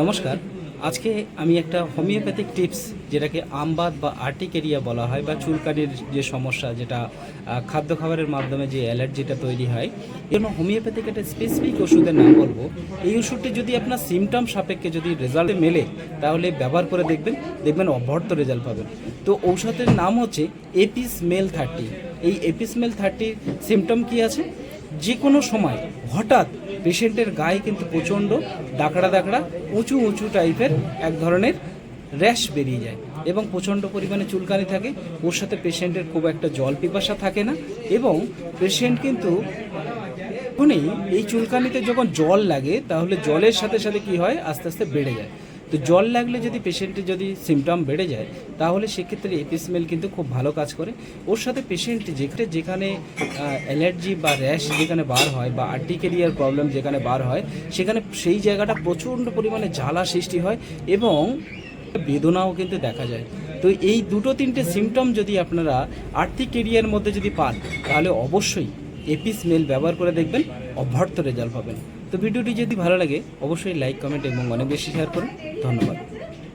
নমস্কার। আজকে আমি একটা হোমিওপ্যাথিক টিপস, যেটাকে আমবাদ বা আর্টিকেরিয়া বলা হয়, বা চুলকানির যে সমস্যা, যেটা খাদ্য খাবারের মাধ্যমে যে অ্যালার্জিটা তৈরি হয় জন্য হোমিওপ্যাথিক একটা স্পেসিফিক ওষুধের নাম বলব। এই ওষুধটি যদি আপনার সিমটম সাপেক্ষে যদি রেজাল্টে মেলে, তাহলে ব্যবহার করে দেখবেন দেখবেন অভ্যর্থ রেজাল্ট পাবেন। তো ঔষধের নাম হচ্ছে এপিস মেল থার্টি এই এপিস মেল থার্টির সিমটম কী আছে? যে কোনো সময় হঠাৎ পেশেন্টের গায়ে কিন্তু প্রচণ্ড দাকড়া দাকড়া উঁচু উঁচু টাইপের এক ধরনের র্যাশ বেরিয়ে যায় এবং প্রচণ্ড পরিমাণে চুলকানি থাকে। ওর সাথে পেশেন্টের খুব একটা জল পিপাসা থাকে না এবং পেশেন্ট কিন্তু তখনই এই চুলকানিতে যখন জল লাগে, তাহলে জলের সাথে সাথে কি হয়? আস্তে আস্তে বেড়ে যায়। তো জল লাগলে যদি পেশেন্টের যদি সিমটম বেড়ে যায়, তাহলে সেক্ষেত্রে এপিসমেল কিন্তু খুব ভালো কাজ করে। ওর সাথে পেশেন্ট যেখানে যেখানে অ্যালার্জি বা র্যাশ যেখানে বার হয় বা আর্টিকেরিয়ার প্রবলেম যেখানে বার হয়, সেখানে সেই জায়গাটা প্রচণ্ড পরিমাণে জ্বালা সৃষ্টি হয় এবং বেদনাও কিন্তু দেখা যায়। তো এই দুটো তিনটে সিমটম যদি আপনারা আর্থিক এরিয়ার মধ্যে যদি পান, তাহলে অবশ্যই এপিস মেল ব্যবহার করে দেখবেন, অভ্যর্থ রেজাল্ট পাবেন। তো ভিডিওটি যদি ভালো লাগে অবশ্যই লাইক কমেন্ট এবং অনেক বেশি শেয়ার করুন। ধন্যবাদ।